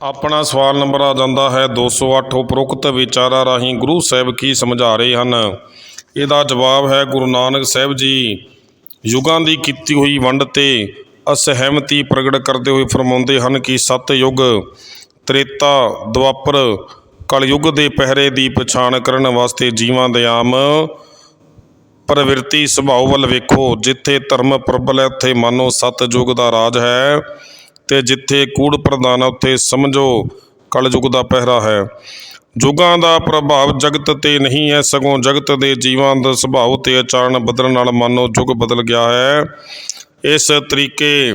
ਆਪਣਾ ਸਵਾਲ ਨੰਬਰ ਆ ਜਾਂਦਾ ਹੈ 208 ਉਪਰੋਕਤ ਵਿਚਾਰਾਂ ਰਾਹੀਂ ਗੁਰੂ ਸਾਹਿਬ ਕੀ ਸਮਝਾ ਰਹੇ ਹਨ? ਇਹਦਾ ਜਵਾਬ ਹੈ ਗੁਰੂ ਨਾਨਕ ਸਾਹਿਬ ਜੀ, ਯੁਗਾਂ ਦੀ ਕੀਤੀ ਹੋਈ ਵੰਡ ਤੇ ਅਸਹਿਮਤੀ ਪ੍ਰਗਟ ਕਰਦੇ ਹੋਏ ਫਰਮਾਉਂਦੇ ਹਨ ਕਿ ਸਤ ਯੁਗ ਤ੍ਰੇਤਾ ਦੁਆਪਰ ਕਲਯੁਗ ਦੇ ਪਹਿਰੇ ਦੀ ਪਛਾਣ ਕਰਨ ਵਾਸਤੇ ਜੀਵਾਂ ਦੇ ਆਮ ਪ੍ਰਵਿਰਤੀ ਸੁਭਾਅ ਵੱਲ ਵੇਖੋ, ਜਿੱਥੇ ਧਰਮ ਪ੍ਰਬਲ ਹੈ, ਉੱਥੇ ਮੰਨੋ ਸਤ ਦਾ ਰਾਜ ਹੈ। ਤੇ ਜਿੱਥੇ ਕੂੜ ਪ੍ਰਧਾਨ ਉੱਥੇ ਸਮਝੋ ਕਲਯੁਗ ਦਾ ਪਹਿਰਾ ਹੈ। ਯੁੱਗਾਂ ਦਾ ਪ੍ਰਭਾਵ ਜਗਤ ਤੇ ਨਹੀਂ ਹੈ, ਸਗੋਂ ਜਗਤ ਦੇ ਜੀਵਾਂ ਦਾ ਸੁਭਾਅ ਤੇ ਅਚਾਰਨ ਬਦਲਣ ਨਾਲ ਮਾਨੋ ਯੁੱਗ ਬਦਲ ਗਿਆ ਹੈ। ਇਸ ਤਰੀਕੇ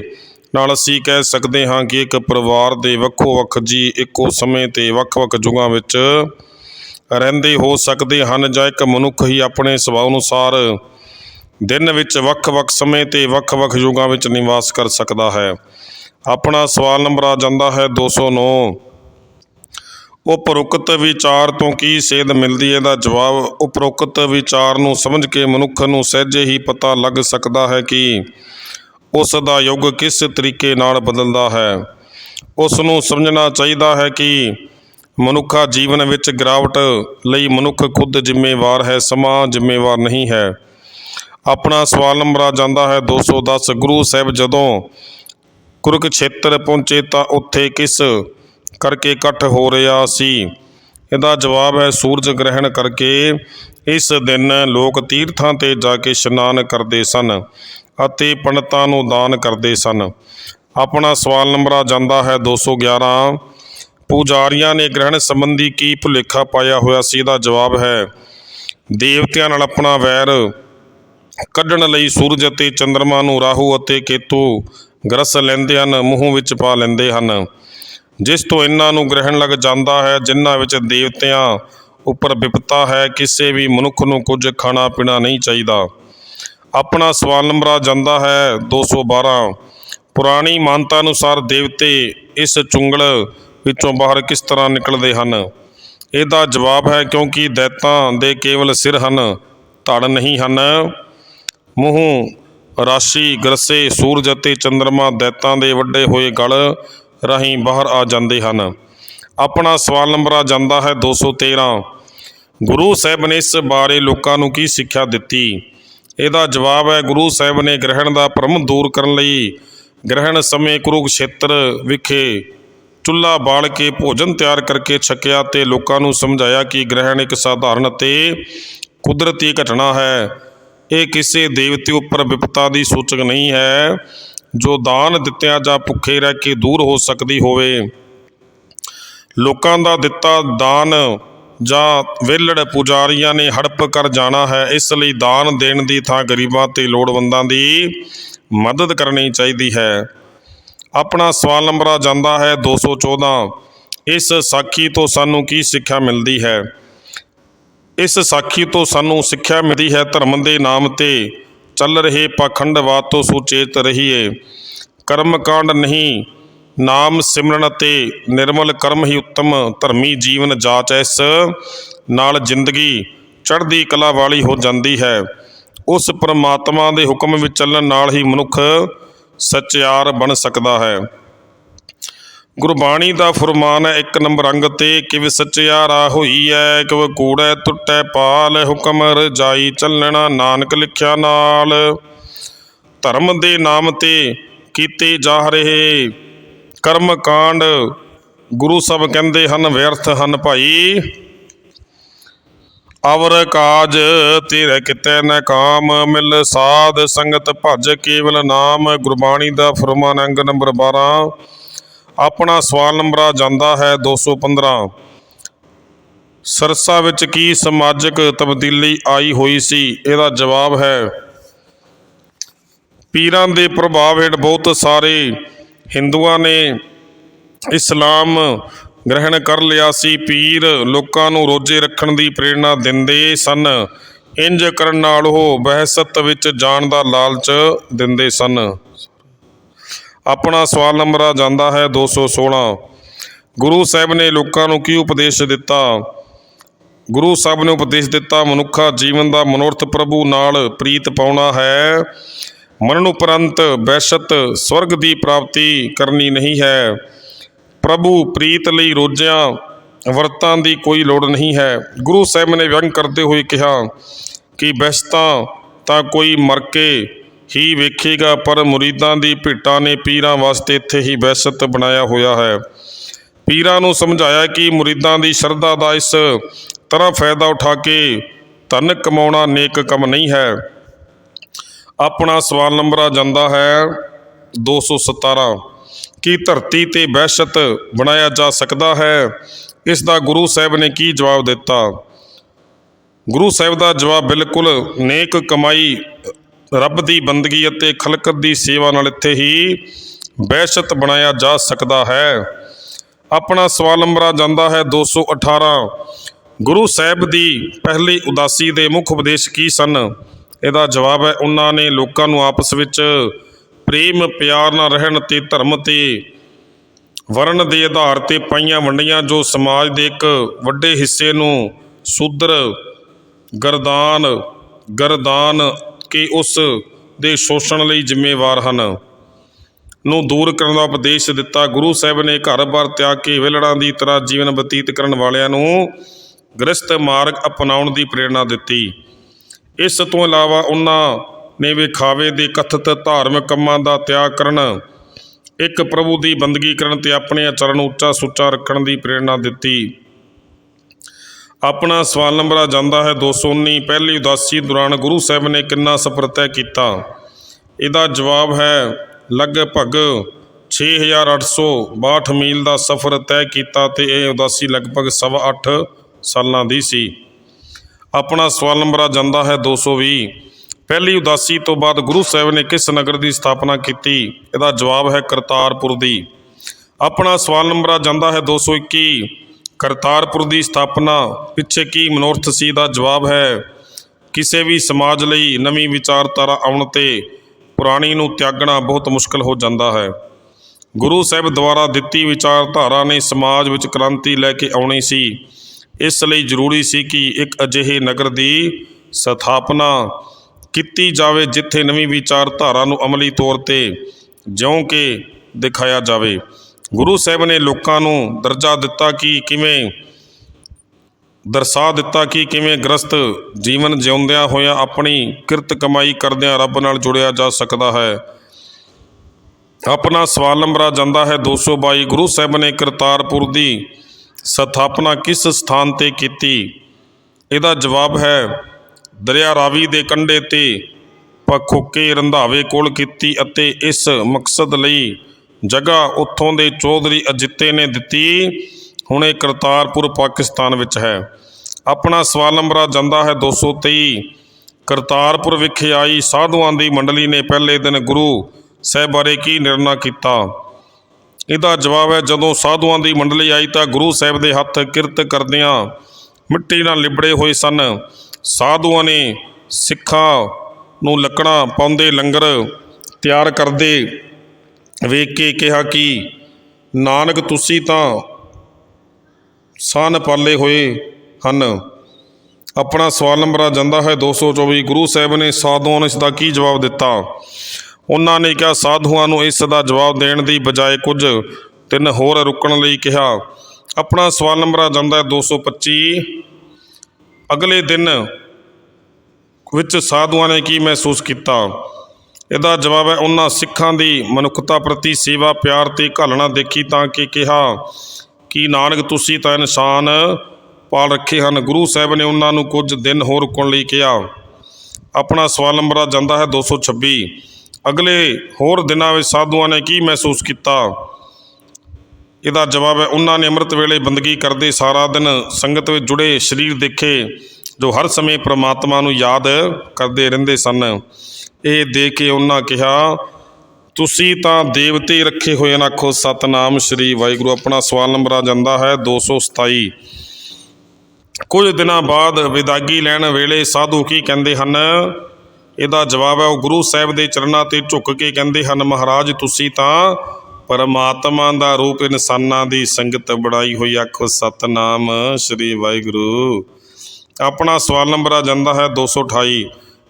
ਨਾਲ ਅਸੀਂ ਕਹਿ ਸਕਦੇ ਹਾਂ ਕਿ ਇੱਕ ਪਰਿਵਾਰ ਦੇ ਵੱਖੋ ਵੱਖ ਜੀ ਇੱਕੋ ਸਮੇਂ ਤੇ ਵੱਖ-ਵੱਖ ਯੁਗਾਂ ਵਿੱਚ ਰਹਿੰਦੇ ਹੋ ਸਕਦੇ ਹਨ ਜਾਂ ਇੱਕ ਮਨੁੱਖ ਹੀ ਆਪਣੇ ਸੁਭਾਅ ਅਨੁਸਾਰ ਦਿਨ ਵਿੱਚ ਵੱਖ-ਵੱਖ ਸਮੇਂ ਤੇ ਵੱਖ-ਵੱਖ ਯੁੱਗਾਂ ਵਿੱਚ ਨਿਵਾਸ ਕਰ ਸਕਦਾ ਹੈ। ਆਪਣਾ ਸਵਾਲ ਨੰਬਰ ਆ ਜਾਂਦਾ ਹੈ 209 ਉਪਰੋਕਤ ਵਿਚਾਰ ਤੋਂ ਕੀ ਸੇਧ ਮਿਲਦੀ ਹੈ? ਦਾ ਜਵਾਬ ਉਪਰੋਕਤ ਵਿਚਾਰ ਨੂੰ ਸਮਝ ਕੇ ਮਨੁੱਖ ਨੂੰ ਸਹਿਜੇ ਹੀ ਪਤਾ ਲੱਗ ਸਕਦਾ ਹੈ ਕਿ ਉਸ ਦਾ ਯੁੱਗ ਕਿਸ ਤਰੀਕੇ ਨਾਲ ਬਦਲਦਾ ਹੈ। ਉਸ ਨੂੰ ਸਮਝਣਾ ਚਾਹੀਦਾ ਹੈ ਕਿ ਮਨੁੱਖਾ ਜੀਵਨ ਵਿੱਚ ਗਿਰਾਵਟ ਲਈ ਮਨੁੱਖ ਖੁਦ ਜ਼ਿੰਮੇਵਾਰ ਹੈ, ਸਮਾਂ ਜ਼ਿੰਮੇਵਾਰ ਨਹੀਂ ਹੈ। ਆਪਣਾ ਸਵਾਲ ਨੰਬਰ ਆ ਜਾਂਦਾ ਹੈ 210 ਗੁਰੂ ਸਾਹਿਬ ਜਦੋਂ ਕੁਰੂਕਸ਼ੇਤਰ ਪਹੁੰਚੇ ਤਾਂ ਉੱਥੇ ਕਿਸ ਕਰਕੇ ਇਕੱਠ ਹੋ ਰਿਹਾ ਸੀ? ਇਹਦਾ ਜਵਾਬ ਹੈ ਸੂਰਜ ਗ੍ਰਹਿਣ ਕਰਕੇ ਇਸ ਦਿਨ ਲੋਕ ਤੀਰਥਾਂ ਤੇ ਜਾ ਕੇ ਇਸ਼ਨਾਨ ਕਰਦੇ ਸਨ ਅਤੇ ਪੰਡਤਾਂ ਨੂੰ ਦਾਨ ਕਰਦੇ ਸਨ। ਆਪਣਾ ਸਵਾਲ ਨੰਬਰ ਆ ਜਾਂਦਾ ਹੈ 211 ਪੂਜਾਰੀਆਂ ਨੇ ਗ੍ਰਹਿਣ ਸੰਬੰਧੀ ਕੀ ਭੁਲੇਖਾ ਪਾਇਆ ਹੋਇਆ ਸੀ? ਇਹਦਾ ਜਵਾਬ ਹੈ ਦੇਵਤਿਆਂ ਨਾਲ ਆਪਣਾ ਵੈਰ ਕੱਢਣ ਲਈ ਸੂਰਜ ਅਤੇ ਚੰ드ਰਮਾ ਨੂੰ ਰਾਹੂ ਅਤੇ ਕੇਤੂ ਗ੍ਰਸ ਲੈਂਦੇ ਹਨ, ਮੂੰਹ ਵਿੱਚ ਪਾ ਲੈਂਦੇ ਹਨ। ਜਿਸ ਤੋਂ ਇਹਨਾਂ ਨੂੰ ਗ੍ਰਹਿਣ ਲੱਗ ਜਾਂਦਾ ਹੈ, ਜਿਨ੍ਹਾਂ ਵਿੱਚ ਦੇਵਤਿਆਂ ਉੱਪਰ ਵਿਪਤਾ ਹੈ, ਕਿਸੇ ਵੀ ਮਨੁੱਖ ਨੂੰ ਕੁਝ ਖਾਣਾ ਪੀਣਾ ਨਹੀਂ ਚਾਹੀਦਾ। ਆਪਣਾ ਸਵਾਲ ਨੰਬਰ ਆ ਜਾਂਦਾ ਹੈ 212 ਪੁਰਾਣੀ ਮਾਨਤਾ ਅਨੁਸਾਰ ਦੇਵਤੇ ਇਸ ਚੁੰਗਲ ਵਿੱਚੋਂ ਬਾਹਰ ਕਿਸ ਤਰ੍ਹਾਂ ਨਿਕਲਦੇ ਹਨ? ਇਹਦਾ ਜਵਾਬ ਹੈ, ਕਿਉਂਕਿ ਦੈਤਾਂ ਦੇ ਕੇਵਲ ਸਿਰ ਹਨ, ਧੜ ਨਹੀਂ ਹਨ। ਮੂੰਹ ਰਾਸ਼ੀ ਗਰਸੇ ਸੂਰਜ ਅਤੇ ਚੰ드ਰਮਾ ਦੈਤਾਂ ਦੇ ਵੱਡੇ ਹੋਏ ਗਲ ਰਾਹੀਂ ਬਾਹਰ ਆ ਜਾਂਦੇ ਹਨ। ਆਪਣਾ ਸਵਾਲ ਨੰਬਰ ਆ ਜਾਂਦਾ ਹੈ 213 ਗੁਰੂ ਸਾਹਿਬ ਨੇ ਇਸ ਬਾਰੇ ਲੋਕਾਂ ਨੂੰ ਕੀ ਸਿੱਖਿਆ ਦਿੱਤੀ? ਇਹਦਾ ਜਵਾਬ ਹੈ, ਗੁਰੂ ਸਾਹਿਬ ਨੇ ਗ੍ਰਹਿਣ ਦਾ ਭਰਮ ਦੂਰ ਕਰਨ ਲਈ ਗ੍ਰਹਿਣ ਸਮੇਂ ਕੁਰੂਕਸ਼ੇਤਰ ਵਿਖੇ ਚੁੱਲ੍ਹਾ ਬਾਲ ਕੇ ਭੋਜਨ ਤਿਆਰ ਕਰਕੇ ਛਕਿਆ ਤੇ ਲੋਕਾਂ ਨੂੰ ਸਮਝਾਇਆ ਕਿ ਗ੍ਰਹਿਣ ਇੱਕ ਸਾਧਾਰਨ ਅਤੇ ਕੁਦਰਤੀ ਘਟਨਾ ਹੈ। ਇਹ ਕਿਸੇ ਦੇਵਤੇ ਉੱਪਰ ਵਿਪਤਾ ਦੀ ਸੂਚਕ ਨਹੀਂ ਹੈ। ਜੋ ਦਾਨ ਦਿੱਤਿਆਂ ਜਾਂ ਭੁੱਖੇ ਰਹਿ ਕੇ ਦੂਰ ਹੋ ਸਕਦੀ ਹੋਵੇ। ਲੋਕਾਂ ਦਾ ਦਿੱਤਾ ਦਾਨ ਜਾਂ ਵਿਹਲੜ ਪੁਜਾਰੀਆਂ ਨੇ ਹੜਪ ਕਰ ਜਾਣਾ ਹੈ। ਇਸ ਲਈ ਦਾਨ ਦੇਣ ਦੀ ਥਾਂ ਗਰੀਬਾਂ ਤੇ ਲੋੜਵੰਦਾਂ ਦੀ ਮਦਦ ਕਰਨੀ ਚਾਹੀਦੀ ਹੈ। ਆਪਣਾ ਸਵਾਲ ਨੰਬਰ ਆ ਜਾਂਦਾ ਹੈ 214 ਇਸ ਸਾਖੀ ਤੋਂ ਸਾਨੂੰ ਕੀ ਸਿੱਖਿਆ ਮਿਲਦੀ ਹੈ? ਇਸ ਸਾਖੀ ਤੋਂ ਸਾਨੂੰ ਸਿੱਖਿਆ ਮਿਲਦੀ ਹੈ, ਧਰਮ ਦੇ ਨਾਮ ਤੇ ਚੱਲ ਰਹੇ ਪਾਖੰਡਵਾਦ ਤੋਂ ਸੁਚੇਤ ਰਹੀਏ। ਕਰਮ ਕਾਂਡ ਨਹੀਂ, ਨਾਮ ਸਿਮਰਨ ਅਤੇ ਨਿਰਮਲ ਕਰਮ ਹੀ ਉੱਤਮ ਧਰਮੀ ਜੀਵਨ ਜਾਚ ਇਸ ਨਾਲ ਜ਼ਿੰਦਗੀ ਚੜ੍ਹਦੀ ਕਲਾ ਵਾਲੀ ਹੋ ਜਾਂਦੀ ਹੈ। ਉਸ ਪਰਮਾਤਮਾ ਦੇ ਹੁਕਮ ਵਿੱਚ ਚੱਲਣ ਨਾਲ ਹੀ ਮਨੁੱਖ ਸੱਚਿਆਰ ਬਣ ਸਕਦਾ ਹੈ। ਗੁਰਬਾਣੀ ਦਾ ਫਰਮਾਨ ਹੈ, ਇੱਕ ਨੰਬਰ ਅੰਗ ਤੇ, ਕਿਵ ਸੱਚਿਆ ਰਾਹ ਹੋਈ ਐ ਕਿਵ ਕੂੜੈ ਟੁੱਟੈ ਪਾਲ, ਹੁਕਮ ਰਜਾਈ ਚੱਲਣਾ ਨਾਨਕ ਲਿਖਿਆ ਨਾਲ। ਧਰਮ ਦੇ ਨਾਮ ਤੇ ਕੀਤੇ ਜਾ ਰਹੇ ਕਰਮ ਕਾਂਡ, ਗੁਰੂ ਸਭ ਕਹਿੰਦੇ ਹਨ, ਵਿਅਰਥ ਹਨ ਭਾਈ। ਅਵਰ ਕਾਜ ਤੇਰੇ ਕਿਤੇ ਨ ਕਾਮ, ਮਿਲ ਸਾਧ ਸੰਗਤ ਭਜ ਕੇਵਲ ਨਾਮ। ਗੁਰਬਾਣੀ ਦਾ ਫਰਮਾਨ ਅੰਗ ਨੰਬਰ 12 ਆਪਣਾ ਸਵਾਲ ਨੰਬਰ ਆ ਜਾਂਦਾ ਹੈ 215 ਸਰਸਾ ਵਿੱਚ ਕੀ ਸਮਾਜਿਕ ਤਬਦੀਲੀ ਆਈ ਹੋਈ ਸੀ? ਇਹਦਾ ਜਵਾਬ ਹੈ, ਪੀਰਾਂ ਦੇ ਪ੍ਰਭਾਵ ਹੇਠ ਬਹੁਤ ਸਾਰੇ ਹਿੰਦੂਆਂ ਨੇ ਇਸਲਾਮ ਗ੍ਰਹਿਣ ਕਰ ਲਿਆ ਸੀ। ਪੀਰ ਲੋਕਾਂ ਨੂੰ ਰੋਜ਼ੇ ਰੱਖਣ ਦੀ ਪ੍ਰੇਰਣਾ ਦਿੰਦੇ ਸਨ। ਇੰਜ ਕਰਨ ਨਾਲ ਉਹ ਬਹਿਸਤ ਵਿੱਚ ਜਾਣ ਦਾ ਲਾਲਚ ਦਿੰਦੇ ਸਨ। ਆਪਣਾ ਸਵਾਲ ਨੰਬਰ ਆ ਜਾਂਦਾ ਹੈ 216 ਗੁਰੂ ਸਾਹਿਬ ਨੇ ਲੋਕਾਂ ਨੂੰ ਕੀ ਉਪਦੇਸ਼ ਦਿੱਤਾ? ਗੁਰੂ ਸਾਹਿਬ ਨੇ ਉਪਦੇਸ਼ ਦਿੱਤਾ, ਮਨੁੱਖਾ ਜੀਵਨ ਦਾ ਮਨੋਰਥ ਪ੍ਰਭੂ ਨਾਲ ਪ੍ਰੀਤ ਪਾਉਣਾ ਹੈ। ਮਰਨ ਉਪਰੰਤ ਬਹਿਸ਼ਤ ਸਵਰਗ ਦੀ ਪ੍ਰਾਪਤੀ ਕਰਨੀ ਨਹੀਂ ਹੈ। ਪ੍ਰਭੂ ਪ੍ਰੀਤ ਲਈ ਰੋਜ਼ਿਆਂ ਵਰਤਾਂ ਦੀ ਕੋਈ ਲੋੜ ਨਹੀਂ ਹੈ। ਗੁਰੂ ਸਾਹਿਬ ਨੇ ਵਿਅੰਗ ਕਰਦੇ ਹੋਏ ਕਿਹਾ ਕਿ ਬੈਸਤਾਂ ਤਾਂ ਕੋਈ ਮਰ ਕੇ ਹੀ ਵੇਖੇਗਾ, ਪਰ ਮੁਰੀਦਾਂ ਦੀ ਭੇਟਾਂ ਨੇ ਪੀਰਾਂ ਵਾਸਤੇ ਇੱਥੇ ਹੀ ਬੈਸਤ ਬਣਾਇਆ ਹੋਇਆ ਹੈ। ਪੀਰਾਂ ਨੂੰ ਸਮਝਾਇਆ ਕਿ ਮੁਰੀਦਾਂ ਦੀ ਸ਼ਰਧਾ ਦਾ ਇਸ ਤਰ੍ਹਾਂ ਫਾਇਦਾ ਉਠਾ ਕੇ ਧਨ ਕਮਾਉਣਾ ਨੇਕ ਕੰਮ ਨਹੀਂ ਹੈ। ਆਪਣਾ ਸਵਾਲ ਨੰਬਰ ਆ ਜਾਂਦਾ ਹੈ 217 ਕੀ ਧਰਤੀ ਤੇ ਬਹਿਸ਼ਤ ਬਣਾਇਆ ਜਾ ਸਕਦਾ ਹੈ? ਇਸ ਦਾ ਗੁਰੂ ਸਾਹਿਬ ਨੇ ਕੀ ਜਵਾਬ ਦਿੱਤਾ? ਗੁਰੂ ਸਾਹਿਬ ਦਾ ਜਵਾਬ ਬਿਲਕੁਲ ਨੇਕ ਕਮਾਈ ਰੱਬ ਦੀ ਬੰਦਗੀ ਅਤੇ ਖਲਕਤ ਦੀ ਸੇਵਾ ਨਾਲ ਇੱਥੇ ਹੀ ਬਹਿਸ਼ਤ ਬਣਾਇਆ ਜਾ ਸਕਦਾ ਹੈ। ਆਪਣਾ ਸਵਾਲ ਨੰਬਰ ਜਾਂਦਾ ਹੈ 218 ਗੁਰੂ ਸਾਹਿਬ ਦੀ ਪਹਿਲੀ ਉਦਾਸੀ ਦੇ ਮੁੱਖ ਉਪਦੇਸ਼ ਕੀ ਸਨ? ਇਹਦਾ ਜਵਾਬ ਹੈ, ਉਹਨਾਂ ਨੇ ਲੋਕਾਂ ਨੂੰ ਆਪਸ ਵਿੱਚ ਪ੍ਰੇਮ, ਪਿਆਰ ਨਾਲ ਰਹਿਣ ਤੇ ਧਰਮ ਤੇ ਵਰਣ ਦੇ ਆਧਾਰ ਤੇ ਪਾਈਆਂ ਵੰਡੀਆਂ ਜੋ ਸਮਾਜ ਦੇ ਇੱਕ ਵੱਡੇ ਹਿੱਸੇ ਨੂੰ ਸੂਦਰ, ਗਰਦਾਨ ਗਰਦਾਨ ਕਿ ਉਸ ਦੇ ਸ਼ੋਸ਼ਣ ਲਈ ਜ਼ਿੰਮੇਵਾਰ ਹਨ। ਨੂੰ ਦੂਰ ਕਰਨ ਦਾ ਉਪਦੇਸ਼ ਦਿੱਤਾ, ਗੁਰੂ ਸਾਹਿਬ ਨੇ ਘਰ-ਬਾਰ ਤਿਆਗ ਕੇ ਵਿਲੜਾਂ ਦੀ ਤਰ੍ਹਾਂ ਜੀਵਨ ਬਤੀਤ ਕਰਨ ਵਾਲਿਆਂ ਨੂੰ ਗ੍ਰਸਤ ਮਾਰਗ ਅਪਣਾਉਣ ਦੀ ਪ੍ਰੇਰਣਾ ਦਿੱਤੀ। ਇਸ ਤੋਂ ਇਲਾਵਾ ਉਹਨਾਂ ਨੇ ਵਿਖਾਵੇ ਦੇ ਕਥਿਤ ਧਾਰਮਿਕ ਕੰਮਾਂ ਦਾ ਤਿਆਗ ਕਰਨ, ਇੱਕ ਪ੍ਰਭੂ ਦੀ ਬੰਦਗੀ ਕਰਨ ਤੇ ਆਪਣੇ ਆਚਰਣ ਉੱਚਾ ਸੁੱਚਾ ਰੱਖਣ ਦੀ ਪ੍ਰੇਰਣਾ ਦਿੱਤੀ। ਆਪਣਾ ਸਵਾਲ ਨੰਬਰ ਆ ਜਾਂਦਾ ਹੈ 219 ਪਹਿਲੀ ਉਦਾਸੀ ਦੌਰਾਨ ਗੁਰੂ ਸਾਹਿਬ ਨੇ ਕਿੰਨਾ ਸਫ਼ਰ ਤੈਅ ਕੀਤਾ? ਇਹਦਾ ਜਵਾਬ ਹੈ ਲਗਭਗ 6862 ਮੀਲ ਦਾ ਸਫ਼ਰ ਤੈਅ ਕੀਤਾ ਤੇ ਇਹ ਉਦਾਸੀ ਲਗਭਗ ਸਵਾ ਅੱਠ ਸਾਲਾਂ ਦੀ ਸੀ। ਆਪਣਾ ਸਵਾਲ ਨੰਬਰ ਆ ਜਾਂਦਾ ਹੈ 220 ਪਹਿਲੀ ਉਦਾਸੀ ਤੋਂ ਬਾਅਦ ਗੁਰੂ ਸਾਹਿਬ ਨੇ ਕਿਸ ਨਗਰ ਦੀ ਸਥਾਪਨਾ ਕੀਤੀ? ਇਹਦਾ ਜਵਾਬ ਹੈ ਕਰਤਾਰਪੁਰ ਦੀ। ਆਪਣਾ ਸਵਾਲ ਨੰਬਰ ਆ ਜਾਂਦਾ ਹੈ 221 ਕਰਤਾਰਪੁਰ ਦੀ ਸਥਾਪਨਾ ਪਿੱਛੇ ਕੀ ਮਨੋਰਥ ਸੀ ਦਾ ਜਵਾਬ ਹੈ। ਕਿਸੇ ਵੀ ਸਮਾਜ ਲਈ ਨਵੀਂ ਵਿਚਾਰਧਾਰਾ ਆਉਣ ਤੇ ਪੁਰਾਣੀ ਨੂੰ ਤਿਆਗਣਾ ਬਹੁਤ ਮੁਸ਼ਕਲ ਹੋ ਜਾਂਦਾ ਹੈ। ਗੁਰੂ ਸਾਹਿਬ ਦੁਆਰਾ ਦਿੱਤੀ ਵਿਚਾਰਧਾਰਾ ਨੇ ਸਮਾਜ ਵਿੱਚ ਕ੍ਰਾਂਤੀ ਲੈ ਕੇ ਆਉਣੀ ਸੀ। ਇਸ ਲਈ ਜ਼ਰੂਰੀ ਸੀ ਕਿ ਇੱਕ ਅਜਿਹੇ ਨਗਰ ਦੀ ਸਥਾਪਨਾ ਕੀਤੀ ਜਾਵੇ ਜਿੱਥੇ ਨਵੀਂ ਵਿਚਾਰਧਾਰਾ ਨੂੰ ਅਮਲੀ ਤੌਰ ਤੇ ਜਿਉਂ ਕੇ ਦਿਖਾਇਆ ਜਾਵੇ। ਗੁਰੂ ਸਾਹਿਬ ਨੇ ਲੋਕਾਂ ਨੂੰ ਦਰਜਾ ਦਿੱਤਾ ਕਿ ਕਿਵੇਂ, ਦਰਸਾ ਦਿੱਤਾ ਕਿ ਕਿਵੇਂ ਗ੍ਰਸਤ ਜੀਵਨ ਜਿਉਂਦਿਆਂ ਹੋਇਆਂ ਆਪਣੀ ਕਿਰਤ ਕਮਾਈ ਕਰਦਿਆਂ ਰੱਬ ਨਾਲ ਜੁੜਿਆ ਜਾ ਸਕਦਾ ਹੈ। ਆਪਣਾ ਸਵਾਲ ਨੰਬਰ ਜਾਂਦਾ ਹੈ 222 ਗੁਰੂ ਸਾਹਿਬ ਨੇ ਕਰਤਾਰਪੁਰ ਦੀ ਸਥਾਪਨਾ ਕਿਸ ਸਥਾਨ ਤੇ ਕੀਤੀ? ਇਹਦਾ ਜਵਾਬ ਹੈ ਦਰਿਆ ਰਾਵੀ ਦੇ ਕੰਢੇ ਤੇ ਪਖੋਕੇ ਰੰਧਾਵੇ ਕੋਲ ਕੀਤੀ ਅਤੇ ਇਸ ਮਕਸਦ ਲਈ ਜਗ੍ਹਾ ਉੱਥੋਂ ਦੇ ਚੌਧਰੀ ਅਜਿੱਤੇ ਨੇ ਦਿੱਤੀ। ਹੁਣ ਇਹ ਕਰਤਾਰਪੁਰ, ਪਾਕਿਸਤਾਨ ਵਿੱਚ ਹੈ। ਆਪਣਾ ਸਵਾਲ ਨੰਬਰ ਆ ਜਾਂਦਾ ਹੈ 223 ਕਰਤਾਰਪੁਰ ਵਿਖੇ ਆਈ ਸਾਧੂਆਂ ਦੀ ਮੰਡਲੀ ਨੇ ਪਹਿਲੇ ਦਿਨ ਗੁਰੂ ਸਾਹਿਬ ਬਾਰੇ ਕੀ ਨਿਰਣਾ ਕੀਤਾ? ਇਹਦਾ ਜਵਾਬ ਹੈ, ਜਦੋਂ ਸਾਧੂਆਂ ਦੀ ਮੰਡਲੀ ਆਈ ਤਾਂ ਗੁਰੂ ਸਾਹਿਬ ਦੇ ਹੱਥ ਕਿਰਤ ਕਰਦਿਆਂ ਮਿੱਟੀ ਨਾਲ ਲਿਬੜੇ ਹੋਏ ਸਨ। ਸਾਧੂਆਂ ਨੇ ਸਿੱਖਾਂ ਨੂੰ ਲੱਕੜਾਂ ਪਾਉਂਦੇ ਲੰਗਰ ਤਿਆਰ ਕਰਦੇ ਵੇਖ ਕੇ ਕਿਹਾ ਕਿ, ਨਾਨਕ, ਤੁਸੀਂ ਤਾਂ ਸਨ ਪਾਲੇ ਹੋਏ ਹਨ। ਆਪਣਾ ਸਵਾਲ ਨੰਬਰ ਆ ਜਾਂਦਾ ਹੈ 224 ਗੁਰੂ ਸਾਹਿਬ ਨੇ ਸਾਧੂਆਂ ਨੂੰ ਇਸ ਦਾ ਕੀ ਜਵਾਬ ਦਿੱਤਾ? ਉਹਨਾਂ ਨੇ ਕਿਹਾ, ਸਾਧੂਆਂ ਨੂੰ ਇਸ ਦਾ ਜਵਾਬ ਦੇਣ ਦੀ ਬਜਾਏ ਕੁਝ ਤਿੰਨ ਹੋਰ ਰੁਕਣ ਲਈ ਕਿਹਾ। ਆਪਣਾ ਸਵਾਲ ਨੰਬਰ ਆ ਜਾਂਦਾ ਹੈ 225 ਅਗਲੇ ਦਿਨ ਵਿੱਚ ਸਾਧੂਆਂ ਨੇ ਕੀ ਮਹਿਸੂਸ ਕੀਤਾ? ਇਹਦਾ ਜਵਾਬ ਹੈ ਉਹਨਾਂ ਸਿੱਖਾਂ ਦੀ ਮਨੁੱਖਤਾ ਪ੍ਰਤੀ ਸੇਵਾ, ਪਿਆਰ ਤੇ ਘਾਲਣਾ ਦੇਖੀ ਤਾਂ ਕਿ ਕਿਹਾ, ਕਿ ਨਾਨਕ ਤੁਸੀਂ ਤਾਂ ਇਨਸਾਨ ਪਾਲ ਰੱਖੇ ਹਨ। ਗੁਰੂ ਸਾਹਿਬ ਨੇ ਉਹਨਾਂ ਨੂੰ ਕੁਝ ਦਿਨ ਹੋਰ ਰੁਕਣ ਲਈ ਕਿਹਾ। ਆਪਣਾ ਸਵਾਲ ਨੰਬਰ ਆ ਜਾਂਦਾ ਹੈ 226 ਅਗਲੇ ਹੋਰ ਦਿਨਾਂ ਵਿੱਚ ਸਾਧੂਆਂ ਨੇ ਕੀ ਮਹਿਸੂਸ ਕੀਤਾ? ਇਹਦਾ ਜਵਾਬ ਹੈ, ਉਹਨਾਂ ਨੇ ਅੰਮ੍ਰਿਤ ਵੇਲੇ ਬੰਦਗੀ ਕਰਦੇ ਸਾਰਾ ਦਿਨ ਸੰਗਤ ਵਿੱਚ ਜੁੜੇ ਸਰੀਰ ਦੇਖੇ, ਜੋ ਹਰ ਸਮੇਂ ਪ੍ਰਮਾਤਮਾ ਨੂੰ ਯਾਦ ਕਰਦੇ ਰਹਿੰਦੇ ਸਨ। ਇਹ ਦੇ ਕੇ ਉਹਨਾਂ ਕਿਹਾ, ਤੁਸੀਂ ਤਾਂ ਦੇਵਤੇ ਰੱਖੇ ਹੋਏ ਹਨ, ਆਖੋ, ਸਤਨਾਮ ਸ੍ਰੀ ਵਾਹਿਗੁਰੂ। ਆਪਣਾ ਸਵਾਲ ਨੰਬਰ ਆ ਜਾਂਦਾ ਹੈ 227 ਕੁਝ ਦਿਨਾਂ ਬਾਅਦ ਵਿਦਾਗੀ ਲੈਣ ਵੇਲੇ ਸਾਧੂ ਕੀ ਕਹਿੰਦੇ ਹਨ? ਇਹਦਾ ਜਵਾਬ ਹੈ, ਉਹ ਗੁਰੂ ਸਾਹਿਬ ਦੇ ਚਰਨਾਂ ਤੇ ਝੁੱਕ ਕੇ ਕਹਿੰਦੇ ਹਨ, ਮਹਾਰਾਜ, ਤੁਸੀਂ ਤਾਂ ਪਰਮਾਤਮਾ ਦਾ ਰੂਪ ਇਨਸਾਨਾਂ ਦੀ ਸੰਗਤ ਬਣਾਈ ਹੋਈ ਆਖੋ, ਸਤਨਾਮ ਸ੍ਰੀ ਵਾਹਿਗੁਰੂ। ਆਪਣਾ ਸਵਾਲ ਨੰਬਰ ਆ ਜਾਂਦਾ ਹੈ 228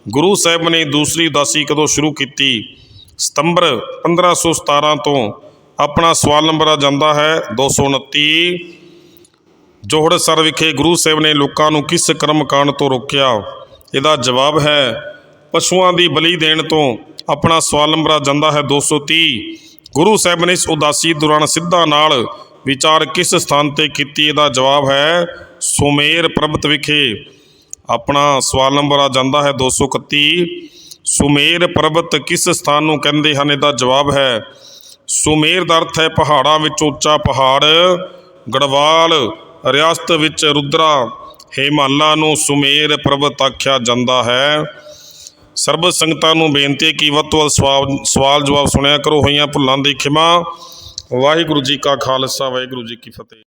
ਗੁਰੂ ਸਾਹਿਬ ਨੇ ਦੂਸਰੀ ਉਦਾਸੀ ਕਦੋਂ ਸ਼ੁਰੂ ਕੀਤੀ? ਸਤੰਬਰ 1517 ਤੋਂ ਆਪਣਾ ਸਵਾਲ ਨੰਬਰ ਆ ਜਾਂਦਾ ਹੈ 229 ਜੋਹੜ ਸਰ ਵਿਖੇ ਗੁਰੂ ਸਾਹਿਬ ਨੇ ਲੋਕਾਂ ਨੂੰ ਕਿਸ ਕਰਮ ਕਾਂਡ ਤੋਂ ਰੋਕਿਆ? ਇਹਦਾ ਜਵਾਬ ਹੈ, ਪਸ਼ੂਆਂ ਦੀ ਬਲੀ ਦੇਣ ਤੋਂ ਆਪਣਾ ਸਵਾਲ ਨੰਬਰ ਆ ਜਾਂਦਾ ਹੈ 230 ਗੁਰੂ ਸਾਹਿਬ ਨੇ ਇਸ ਉਦਾਸੀ ਦੌਰਾਨ ਸਿੱਧਾ ਨਾਲ ਵਿਚਾਰ ਕਿਸ ਸਥਾਨ ਤੇ ਕੀਤੀ? ਇਹਦਾ ਜਵਾਬ ਹੈ, ਸੁਮੇਰ ਪਰਬਤ ਵਿਖੇ। ਆਪਣਾ ਸਵਾਲ ਨੰਬਰ ਆ ਜਾਂਦਾ ਹੈ 231 ਸੁਮੇਰ ਪਰਬਤ ਕਿਸ ਸਥਾਨ ਨੂੰ ਕਹਿੰਦੇ ਹਨ? ਇਹਦਾ ਜਵਾਬ ਹੈ ਸੁਮੇਰ ਦਾ ਅਰਥ ਹੈ ਪਹਾੜਾਂ ਵਿੱਚ ਉੱਚਾ ਪਹਾੜ, ਗੜਵਾਲ, ਰਿਆਸਤ ਵਿੱਚ ਰੁਦਰਾ ਹਿਮਾਲਾ ਨੂੰ ਸੁਮੇਰ ਪਰਬਤ ਆਖਿਆ ਜਾਂਦਾ ਹੈ। ਸਰਬ ਸੰਗਤਾਂ ਨੂੰ ਬੇਨਤੀ ਹੈ ਕਿ ਵੱਧ ਤੋਂ ਵੱਧ ਸਵਾਲ ਸਵਾਲ ਜਵਾਬ ਸੁਣਿਆ ਕਰੋ। ਹੋਈਆਂ ਭੁੱਲਾਂ ਦੀ ਖਿਮਾ। ਵਾਹਿਗੁਰੂ ਜੀ ਕਾ ਖਾਲਸਾ, ਵਾਹਿਗੁਰੂ ਜੀ ਕੀ ਫਤਿਹ।